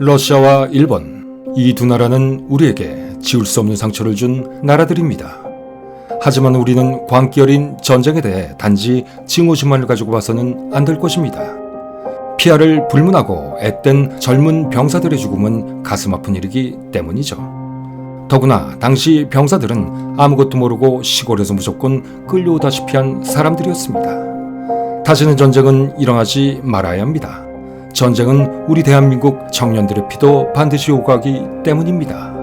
러시아와 일본 이 두 나라는 우리에게 지울 수 없는 상처를 준 나라들입니다. 하지만 우리는 광기 어린 전쟁에 대해 단지 징후심만을 가지고 봐서는 안 될 것입니다. 피아를 불문하고 앳된 젊은 병사들의 죽음은 가슴 아픈 일이기 때문이죠. 더구나 당시 병사들은 아무것도 모르고 시골에서 무조건 끌려오다시피 한 사람들이었습니다. 다시는 전쟁은 일어나지 말아야 합니다. 전쟁은 우리 대한민국 청년들의 피도 반드시 오가기 때문입니다.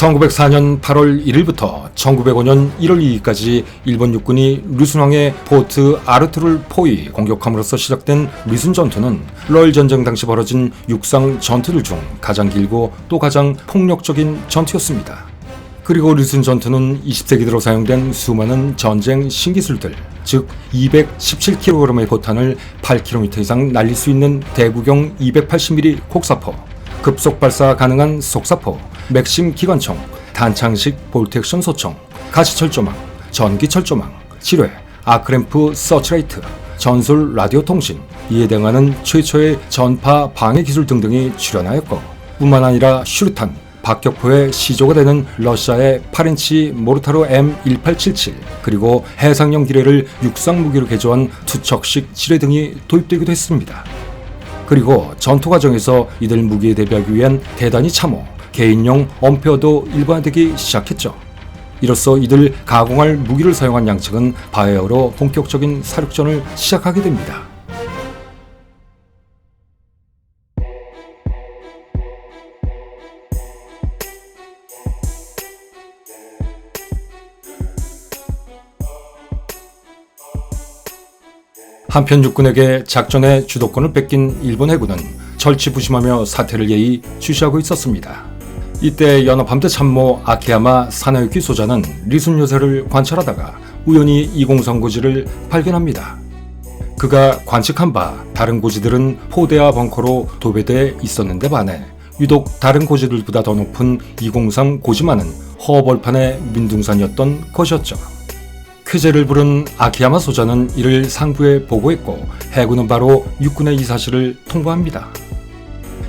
(1904년 8월 1일부터 1905년 1월 2일까지 일본 육군이 류순왕의 포트 아르투를 포위 공격함으로써 시작된 리순 전투는 러일 전쟁 당시 벌어진 육상 전투들 중 가장 길고 또 가장 폭력적인 전투였습니다. 그리고 리순 전투는 20세기 들어 사용된 수많은 전쟁 신기술들, 즉 217kg의 포탄을 8km 이상 날릴 수 있는 대구경 280mm 곡사포, 급속 발사 가능한 속사포, 맥심 기관총, 단창식 볼트액션 소총, 가시철조망, 전기철조망, 지뢰, 아크램프 서치레이트, 전술 라디오 통신, 이에 대응하는 최초의 전파 방해 기술 등등이 출현하였고, 뿐만 아니라 슈르탄, 박격포의 시조가 되는 러시아의 8인치 모르타르 M1877 그리고 해상용 기뢰를 육상 무기로 개조한 투척식 지뢰 등이 도입되기도 했습니다. 그리고 전투 과정에서 이들 무기에 대비하기 위한 대단히 참호, 개인용 엄폐어도 일반화되기 시작했죠. 이로써 이들 가공할 무기를 사용한 양측은 바이어로 본격적인 사륙전을 시작하게 됩니다. 한편 육군에게 작전의 주도권을 뺏긴 일본 해군은 절치부심하며 사태를 예의 주시하고 있었습니다. 이때 연합함대 참모 아키야마 사나유키 소자는 리순 요새를 관찰하다가 우연히 이공성 고지를 발견합니다. 그가 관측한 바 다른 고지들은 포대와 벙커로 도배돼 있었는데 반해 유독 다른 고지들보다 더 높은 203 고지만은 허벌판의 민둥산이었던 것이었죠. 쾌재를 부른 아키야마 소자는 이를 상부에 보고했고 해군은 바로 육군에 이 사실을 통보합니다.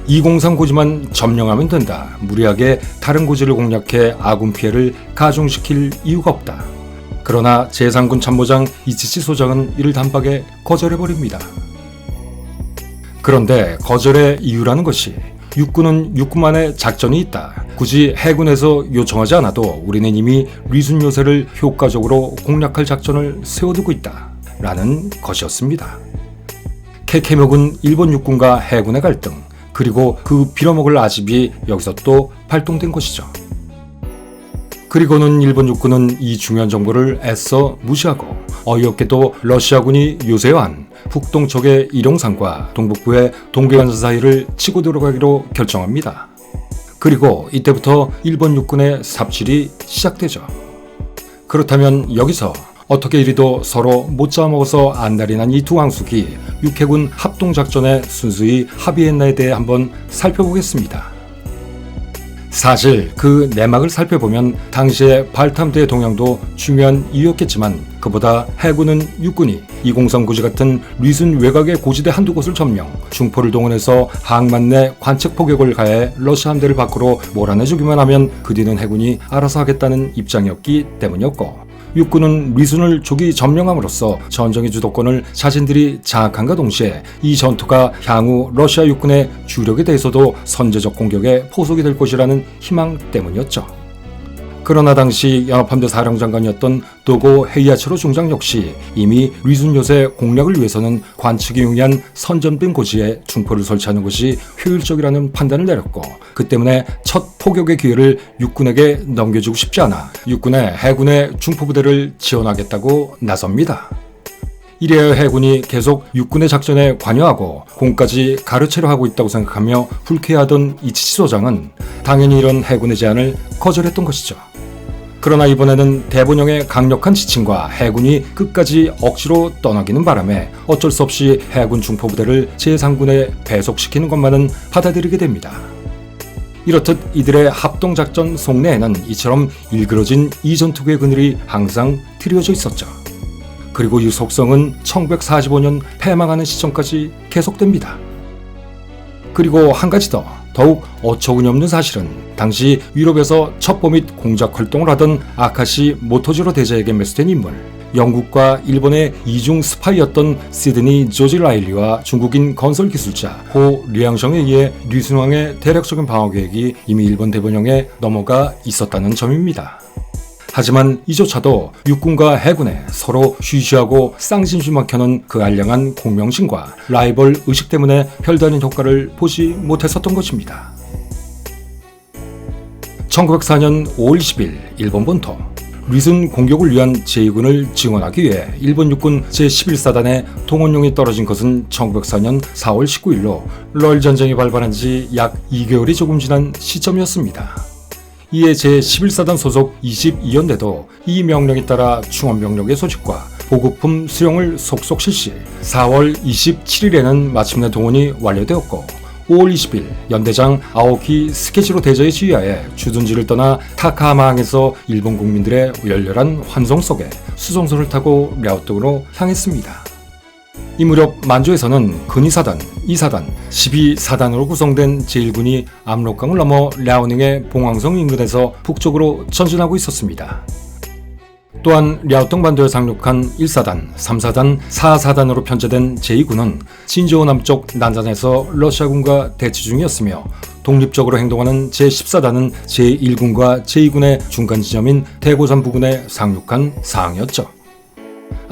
203 고지만 점령하면 된다. 무리하게 다른 고지를 공략해 아군 피해를 가중시킬 이유가 없다. 그러나 제3군 참모장 이치치 소장은 이를 단박에 거절해버립니다. 그런데 거절의 이유라는 것이 육군은 육군만의 작전이 있다. 굳이 해군에서 요청하지 않아도 우리는 이미 리순 요새를 효과적으로 공략할 작전을 세워두고 있다. 라는 것이었습니다. 케케목은 일본 육군과 해군의 갈등, 그리고 그 빌어먹을 아집이 여기서 또 발동된 것이죠. 그리고는 일본 육군은 이 중요한 정보를 애써 무시하고 어이없게도 러시아군이 요새한 북동쪽의 일용산과 동북부의 동계관선 사이를 치고 들어가기로 결정합니다. 그리고 이때부터 일본 육군의 삽질이 시작되죠. 그렇다면 여기서 어떻게 이리도 서로 못 잡아먹어서 안달이 난 이 두 왕숙이 육해군 합동작전에 순수히 합의했나에 대해 한번 살펴보겠습니다. 사실 그 내막을 살펴보면 당시의 발탐대 동향도 중요한 이유였겠지만 그보다 해군은 육군이 203 고지 같은 리순 외곽의 고지대 한두 곳을 점령, 중포를 동원해서 항만 내 관측 포격을 가해 러시아 함대를 밖으로 몰아내주기만 하면 그 뒤는 해군이 알아서 하겠다는 입장이었기 때문이었고 육군은 리순을 조기 점령함으로써 전쟁의 주도권을 자신들이 장악한과 동시에 이 전투가 향후 러시아 육군의 주력에 대해서도 선제적 공격에 포석이 될 것이라는 희망 때문이었죠. 그러나 당시 연합함대 사령장관이었던 도고 헤이아츠로 중장 역시 이미 리순 요새 공략을 위해서는 관측이 용이한 선전빈 고지에 중포를 설치하는 것이 효율적이라는 판단을 내렸고 그 때문에 첫 포격의 기회를 육군에게 넘겨주고 싶지 않아 육군의 해군의 중포부대를 지원하겠다고 나섭니다. 이래야 해군이 계속 육군의 작전에 관여하고 공까지 가르치려 하고 있다고 생각하며 불쾌하던 이치치 소장은 당연히 이런 해군의 제안을 거절했던 것이죠. 그러나 이번에는 대본령의 강력한 지침과 해군이 끝까지 억지로 떠나기는 바람에 어쩔 수 없이 해군 중포부대를 제3군에 배속시키는 것만은 받아들이게 됩니다. 이렇듯 이들의 합동작전 속내에는 이처럼 일그러진 이전투구의 그늘이 항상 드리워져 있었죠. 그리고 이 속성은 1945년 패망하는 시점까지 계속됩니다. 그리고 한 가지 더 더욱 어처구니 없는 사실은 당시 유럽에서 첩보 및 공작 활동을 하던 아카시 모토지로 대자에게 매수된 인물 영국과 일본의 이중 스파이였던 시드니 조지 라일리와 중국인 건설 기술자 호 류양성에 의해 류순왕의 대략적인 방어 계획이 이미 일본 대본령에 넘어가 있었다는 점입니다. 하지만 이조차도 육군과 해군에 서로 쉬쉬하고 쌍심시 막혀는 그 알량한 공명심과 라이벌 의식 때문에 별다른 효과를 보지 못했었던 것입니다. 1904년 5월 20일 일본 본토 리슨 공격을 위한 제2군을 지원하기 위해 일본 육군 제11사단의 동원용이 떨어진 것은 1904년 4월 19일로 럴 전쟁이 발발한 지 약 2개월이 조금 지난 시점이었습니다. 이에 제11사단 소속 22연대도 이 명령에 따라 충원병력의 소집과 보급품 수용을 속속 실시 4월 27일에는 마침내 동원이 완료되었고 5월 20일 연대장 아오키 스케치로 대저의 지휘하에 주둔지를 떠나 타카하마항에서 일본 국민들의 열렬한 환송 속에 수송선을 타고 랴오뚱으로 향했습니다. 이 무렵 만주에서는 근위사단, 2사단, 12사단으로 구성된 제1군이 압록강을 넘어 랴오닝의 봉황성 인근에서 북쪽으로 전진하고 있었습니다. 또한 랴오tung 반도에 상륙한 1사단, 3사단, 4사단으로 편제된 제2군은 진저우 남쪽 난산에서 러시아군과 대치 중이었으며 독립적으로 행동하는 제14단은 제1군과 제2군의 중간 지점인 대고산 부근에 상륙한 상황이었죠.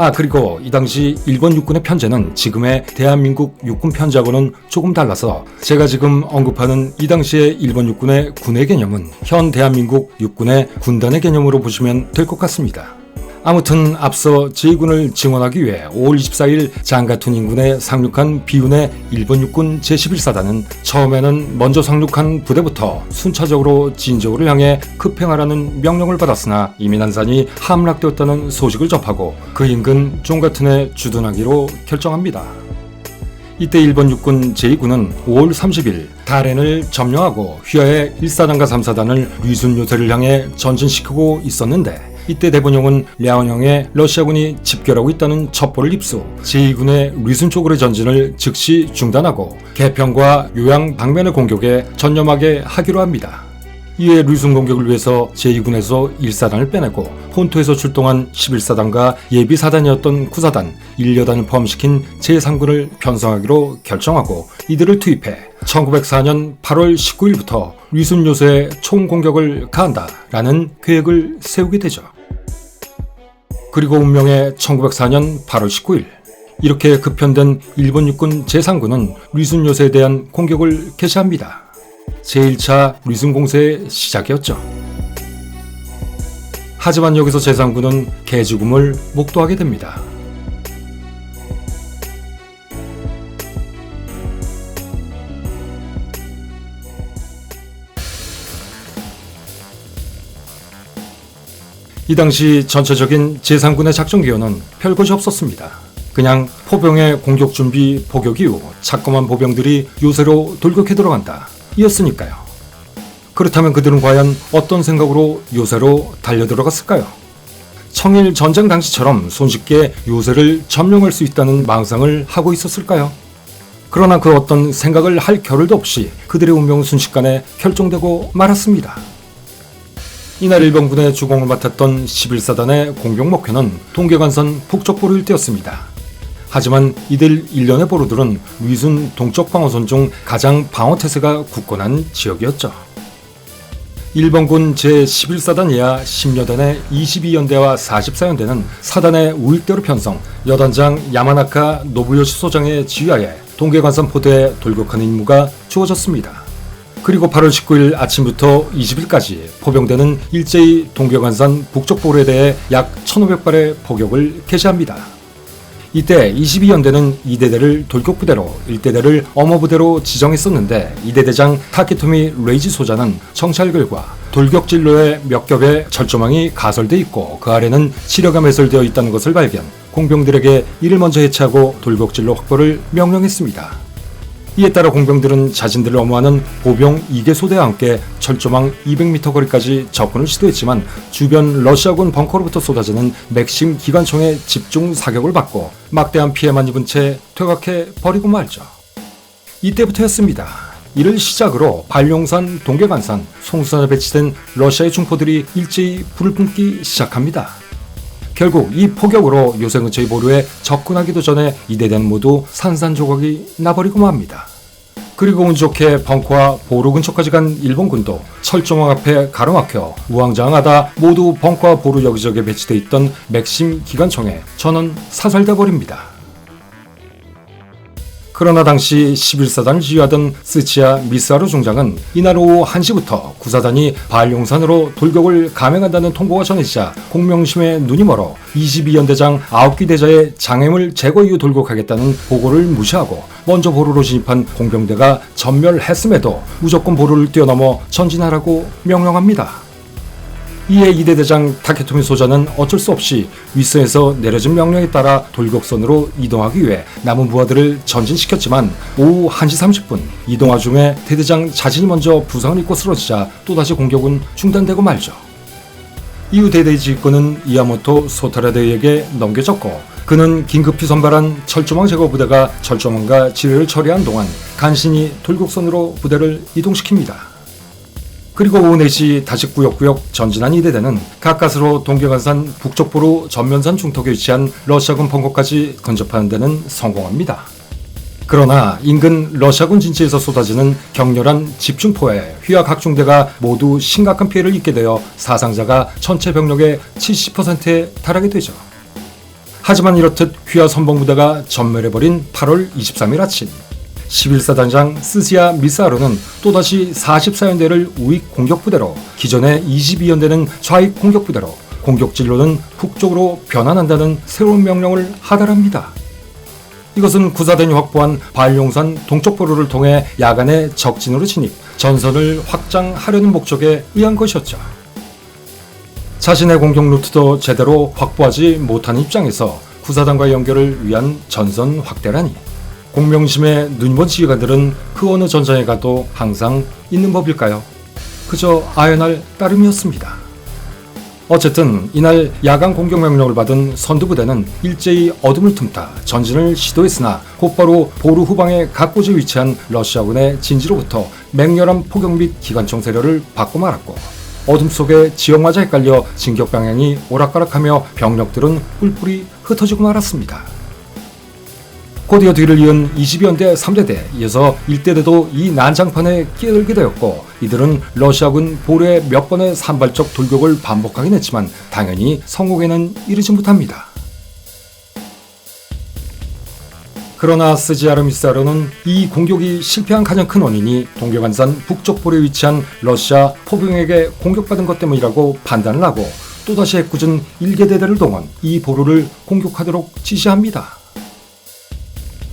아 그리고 이 당시 일본 육군의 편제는 지금의 대한민국 육군 편제하고는 조금 달라서 제가 지금 언급하는 이 당시의 일본 육군의 군의 개념은 현 대한민국 육군의 군단의 개념으로 보시면 될 것 같습니다. 아무튼 앞서 제2군을 증원하기 위해 5월 24일 장가툰 인근에 상륙한 비운의 일본 육군 제11사단은 처음에는 먼저 상륙한 부대부터 순차적으로 진저우를 향해 급행하라는 명령을 받았으나 이미 난산이 함락되었다는 소식을 접하고 그 인근 종가툰에 주둔하기로 결정합니다. 이때 일본 육군 제2군은 5월 30일 다렌을 점령하고 휘하의 1사단과 3사단을 리순 요새를 향해 전진시키고 있었는데 이때 대본령은 랴오녕의 러시아군이 집결하고 있다는 첩보를 입수, 제2군의 리순 쪽으로의 전진을 즉시 중단하고 개평과 요양 방면의 공격에 전념하게 하기로 합니다. 이에 리순 공격을 위해서 제2군에서 1사단을 빼내고 본토에서 출동한 11사단과 예비사단이었던 9사단, 1여단을 포함시킨 제3군을 편성하기로 결정하고 이들을 투입해 1904년 8월 19일부터 리순 요새에 총공격을 가한다라는 계획을 세우게 되죠. 그리고 운명의 1904년 8월 19일 이렇게 급편된 일본 육군 제3군은 리순 요새에 대한 공격을 개시합니다. 제1차 리순 공세의 시작이었죠. 하지만 여기서 제3군은 개죽음을 목도하게 됩니다. 이 당시 전체적인 제3군의 작전 기여는 별 것이 없었습니다. 그냥 포병의 공격 준비 포격 이후 자꾸만 보병들이 요새로 돌격해 들어간다. 이었으니까요. 그렇다면 그들은 과연 어떤 생각으로 요새로 달려 들어갔을까요? 청일 전쟁 당시처럼 손쉽게 요새를 점령할 수 있다는 망상을 하고 있었을까요? 그러나 그 어떤 생각을 할 겨를도 없이 그들의 운명은 순식간에 결정되고 말았습니다. 이날 일본 군의 주공을 맡았던 11사단의 공격 목표는 동계관선 북쪽보로 일대였습니다. 하지만 이들 일련의 보루들은 위순 동쪽 방어선 중 가장 방어 태세가 굳건한 지역이었죠. 일본군 제11사단 이하 10여단의 22연대와 44연대는 사단의 우익대로 편성, 여단장 야마나카 노부요시 소장의 지휘하에 동계관선 포대에 돌격하는 임무가 주어졌습니다. 그리고 8월 19일 아침부터 20일까지 포병대는 일제히 동계관산 북쪽 보루에 대해 약 1,500발의 포격을 개시합니다. 이때 22연대는 2대대를 돌격부대로 1대대를 어머부대로 지정했었는데 2대 대장 타키토미 레이지 소자는 정찰글과 돌격진로에 몇 겹의 철조망이 가설돼 있고 그 아래는 치료가 매설되어 있다는 것을 발견 공병들에게 이를 먼저 해체하고 돌격진로 확보를 명령했습니다. 이에 따라 공병들은 자신들을 엄호하는 보병 2개 소대와 함께 철조망 200m 거리까지 접근을 시도했지만 주변 러시아군 벙커로부터 쏟아지는 맥심 기관총의 집중 사격을 받고 막대한 피해만 입은 채 퇴각해 버리고 말죠. 이때부터였습니다. 이를 시작으로 발룡산, 동계간산, 송수산에 배치된 러시아의 중포들이 일제히 불을 뿜기 시작합니다. 결국 이 포격으로 요새 근처의 보루에 접근하기도 전에 이 대대는 모두 산산조각이 나버리고 맙니다. 그리고 운 좋게 벙커와 보루 근처까지 간 일본군도 철조망 앞에 가로막혀 우왕좌왕하다 모두 벙커와 보루 여기저기에 배치돼 있던 맥심 기관총에 전원 사살돼 버립니다. 그러나 당시 11사단을 지휘하던 스치아 미스하루 중장은 이날 오후 1시부터 구사단이 발용산으로 돌격을 감행한다는 통보가 전해지자 공명심에 눈이 멀어 22연대장 9기 대자의 장애물 제거 이후 돌격하겠다는 보고를 무시하고 먼저 보루로 진입한 공병대가 전멸했음에도 무조건 보루를 뛰어넘어 전진하라고 명령합니다. 이에 이대 대장 타케토미 소자는 어쩔 수 없이 윗선에서 내려진 명령에 따라 돌격선으로 이동하기 위해 남은 부하들을 전진시켰지만 오후 1시 30분 이동화 중에 대대장 자신이 먼저 부상을 입고 쓰러지자 또다시 공격은 중단되고 말죠. 이후 대대 지휘권은 이야모토 소타라데에게 넘겨졌고 그는 긴급히 선발한 철조망 제거 부대가 철조망과 지뢰를 처리한 동안 간신히 돌격선으로 부대를 이동시킵니다. 그리고 오후 4시 다시 꾸역꾸역 전진한 이대대는 가까스로 동계간산 북쪽부로 전면산 중턱에 위치한 러시아군 벙커까지 근접하는 데는 성공합니다. 그러나 인근 러시아군 진지에서 쏟아지는 격렬한 집중포에 휘하 각중대가 모두 심각한 피해를 입게 되어 사상자가 전체 병력의 70%에 달하게 되죠. 하지만 이렇듯 휘하 선봉부대가 전멸해버린 8월 23일 아침 11사단장 스시아 미사로는 또다시 44연대를 우익 공격부대로 기존의 22연대는 좌익 공격부대로 공격 진로는 북쪽으로 변환한다는 새로운 명령을 하달합니다. 이것은 구사단이 확보한 발용산 동쪽보로를 통해 야간에 적진으로 진입, 전선을 확장하려는 목적에 의한 것이었죠. 자신의 공격 루트도 제대로 확보하지 못하는 입장에서 구사단과의 연결을 위한 전선 확대라니 공명심의 눈먼 지휘관들은 그 어느 전장에 가도 항상 있는 법일까요? 그저 아연할 따름이었습니다. 어쨌든 이날 야간 공격 명령을 받은 선두부대는 일제히 어둠을 틈타 전진을 시도했으나 곧바로 보루 후방의 각고지에 위치한 러시아군의 진지로부터 맹렬한 포격 및 기관총 세례를 받고 말았고 어둠 속에 지역마저 헷갈려 진격 방향이 오락가락하며 병력들은 뿔뿔이 흩어지고 말았습니다. 곧이어 뒤를 이은 22연대 3대대 이어서 1대대도 이 난장판에 끼어들게 되었고 이들은 러시아군 보루의 몇 번의 산발적 돌격을 반복하긴 했지만 당연히 성공에는 이르지 못합니다. 그러나 스지아르미사르는 이 공격이 실패한 가장 큰 원인이 동계관산 북쪽 볼에 위치한 러시아 포병에게 공격받은 것 때문이라고 판단을 하고 또다시 애꿎은 1계대대를 동원 이 보루를 공격하도록 지시합니다.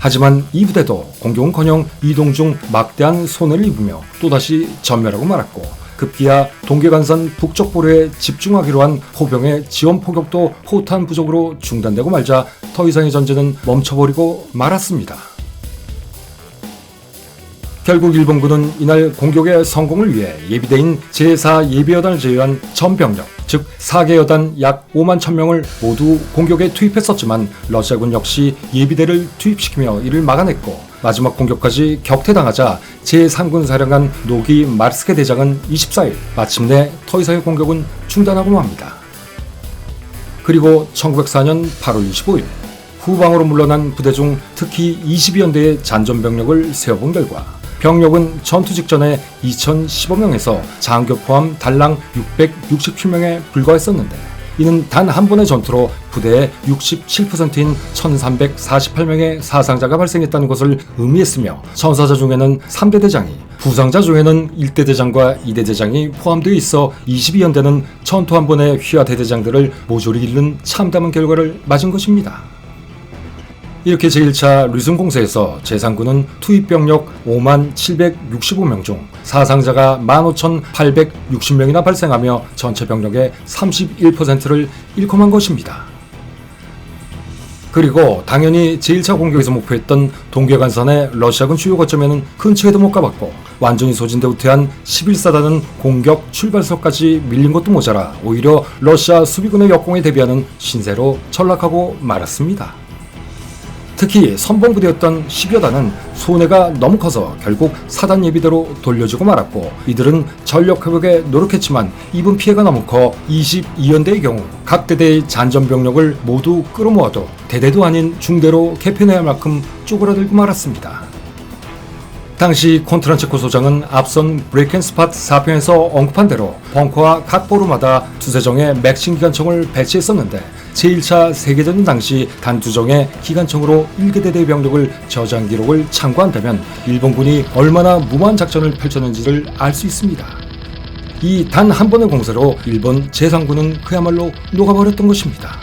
하지만 이 부대도 공격은커녕 이동 중 막대한 손해를 입으며 또다시 전멸하고 말았고 급기야 동계간산 북쪽 보루에 집중하기로 한 포병의 지원 포격도 포탄 부족으로 중단되고 말자 더 이상의 전쟁은 멈춰버리고 말았습니다. 결국 일본군은 이날 공격의 성공을 위해 예비대인 제4 예비여단을 제외한 전 병력, 즉 4개 여단 약 5만 1000명을 모두 공격에 투입했었지만 러시아군 역시 예비대를 투입시키며 이를 막아냈고 마지막 공격까지 격퇴당하자 제3군 사령관 노기 마르스케 대장은 24일 마침내 더 이상의 공격은 중단하고 맙니다. 그리고 1904년 8월 25일 후방으로 물러난 부대 중 특히 22연대의 잔존병력을 세워본 결과 병력은 전투 직전에 2,015명에서 장교 포함 달랑 667명에 불과했었는데 이는 단 한 번의 전투로 부대의 67%인 1,348명의 사상자가 발생했다는 것을 의미했으며 전사자 중에는 3대 대장이 부상자 중에는 1대 대장과 2대 대장이 포함되어 있어 22연대는 전투 한 번의 휘하 대대장들을 모조리 잃는 참담한 결과를 맞은 것입니다. 이렇게 제1차 류승 공세에서 제3군은 투입 병력 5만 765명 중 사상자가 15,860명이나 발생하며 전체 병력의 31%를 일컴한 것입니다. 그리고 당연히 제1차 공격에서 목표했던 동계간선의 러시아군 주요 거점에는 근처에도 못 가봤고 완전히 소진돼 후퇴한 11사단은 공격 출발선까지 밀린 것도 모자라 오히려 러시아 수비군의 역공에 대비하는 신세로 전락하고 말았습니다. 특히 선봉부대였던 10여 단은 손해가 너무 커서 결국 사단 예비대로 돌려주고 말았고 이들은 전력 회복에 노력했지만 입은 피해가 너무 커 22연대의 경우 각 대대의 잔전 병력을 모두 끌어모아도 대대도 아닌 중대로 개편해야 할 만큼 쪼그라들고 말았습니다. 당시 콘트란체코 소장은 앞선 브레이켄스팟 4편에서 언급한 대로 벙커와 각 보루마다 두세정의 맥신 기관총을 배치했었는데 제1차 세계대전 당시 단 두 정의 기관총으로 1개대대 병력을 저장 기록을 참고한다면 일본군이 얼마나 무모한 작전을 펼쳤는지를 알 수 있습니다. 이 단 한 번의 공세로 일본 제3군은 그야말로 녹아버렸던 것입니다.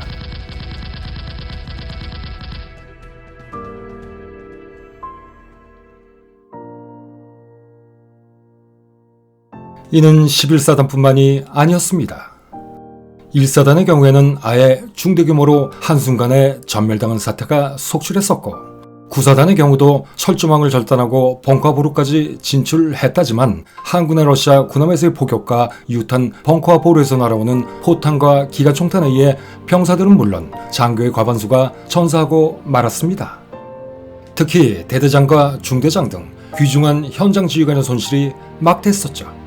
이는 11사단뿐만이 아니었습니다. 1사단의 경우에는 아예 중대 규모로 한순간에 전멸당한 사태가 속출했었고 9사단의 경우도 철조망을 절단하고 벙커보루까지 진출했다지만 한군의 러시아 군함에서의 포격과 유탄 벙커와 보루에서 날아오는 포탄과 기가총탄에 의해 병사들은 물론 장교의 과반수가 전사하고 말았습니다. 특히 대대장과 중대장 등 귀중한 현장 지휘관의 손실이 막대했었죠.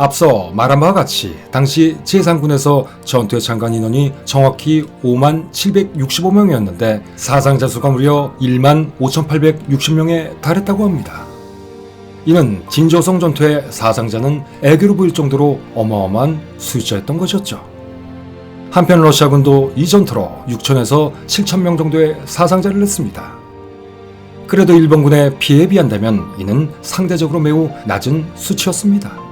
앞서 말한 바와 같이 당시 제3군에서 전투에 참가한 인원이 정확히 5만 765명이었는데 사상자 수가 무려 1만 5,860명에 달했다고 합니다. 이는 진조성 전투의 사상자는 애교로 보일 정도로 어마어마한 숫자였던 것이었죠. 한편 러시아군도 이 전투로 6천에서 7천 명 정도의 사상자를 냈습니다. 그래도 일본군의 피해에 비한다면 이는 상대적으로 매우 낮은 수치였습니다.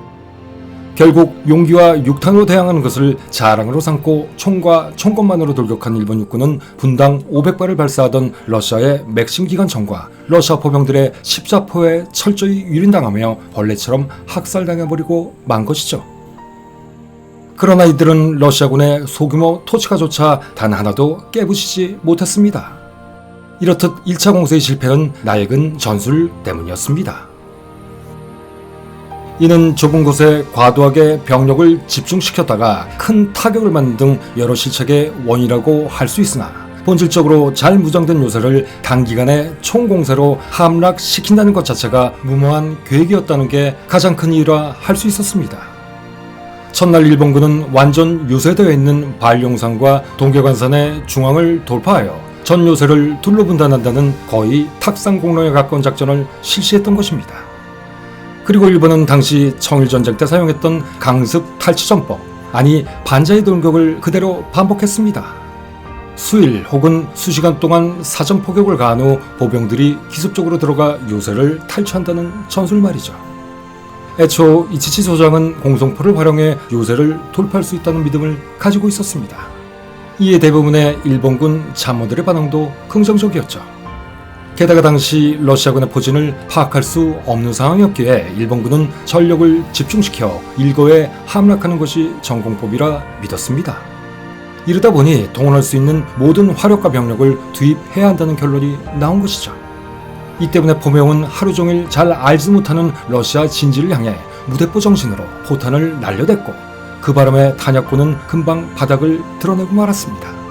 결국 용기와 육탄으로 대항하는 것을 자랑으로 삼고 총과 총권만으로 돌격한 일본 육군은 분당 500발을 발사하던 러시아의 맥심 기관 총과 러시아 포병들의 십자포에 철저히 유린당하며 벌레처럼 학살당해버리고 만 것이죠. 그러나 이들은 러시아군의 소규모 토치카조차 단 하나도 깨부시지 못했습니다. 이렇듯 1차 공세의 실패는 나액은 전술 때문이었습니다. 이는 좁은 곳에 과도하게 병력을 집중시켰다가 큰 타격을 맞는 등 여러 실책의 원인이라고 할 수 있으나 본질적으로 잘 무장된 요새를 단기간에 총공세로 함락시킨다는 것 자체가 무모한 계획이었다는 게 가장 큰 이유라 할 수 있었습니다. 첫날 일본군은 완전 요새되어 있는 발룡산과 동계관산의 중앙을 돌파하여 전 요새를 둘러분단한다는 거의 탁상공론에 가까운 작전을 실시했던 것입니다. 그리고 일본은 당시 청일전쟁 때 사용했던 강습 탈취전법, 아니 반자의 돌격을 그대로 반복했습니다. 수일 혹은 수시간 동안 사전 포격을 가한 후 보병들이 기습적으로 들어가 요새를 탈취한다는 전술 말이죠. 애초 이치치 소장은 공성포를 활용해 요새를 돌파할 수 있다는 믿음을 가지고 있었습니다. 이에 대부분의 일본군 참모들의 반응도 긍정적이었죠. 게다가 당시 러시아군의 포진을 파악할 수 없는 상황이었기에 일본군은 전력을 집중시켜 일거에 함락하는 것이 전공법이라 믿었습니다. 이러다 보니 동원할 수 있는 모든 화력과 병력을 투입해야 한다는 결론이 나온 것이죠. 이 때문에 포명은 하루 종일 잘 알지 못하는 러시아 진지를 향해 무대포 정신으로 포탄을 날려댔고 그 바람에 탄약군은 금방 바닥을 드러내고 말았습니다.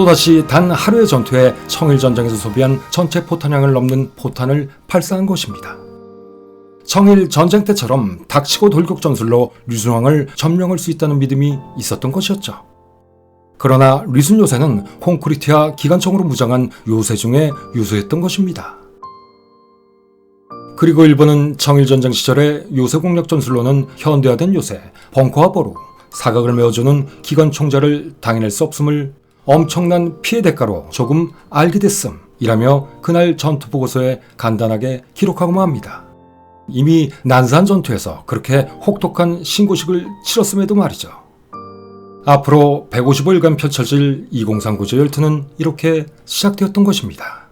또다시 단 하루의 전투에 청일전쟁에서 소비한 전체 포탄량을 넘는 포탄을 발사한 것입니다. 청일 전쟁 때처럼 닥치고 돌격 전술로 류순왕을 점령할 수 있다는 믿음이 있었던 것이었죠. 그러나 류순 요새는 콘크리트와 기관총으로 무장한 요새 중에 유수했던 것입니다. 그리고 일본은 청일전쟁 시절의 요새 공략 전술로는 현대화된 요새, 벙커와 보루, 사각을 메어주는 기관총자를 당해낼 수 없음을 엄청난 피해 대가로 조금 알게 됐음 이라며 그날 전투 보고서에 간단하게 기록하고만 합니다. 이미 난산 전투에서 그렇게 혹독한 신고식을 치렀음에도 말이죠. 앞으로 150일간 펼쳐질 2039조 열투는 이렇게 시작되었던 것입니다.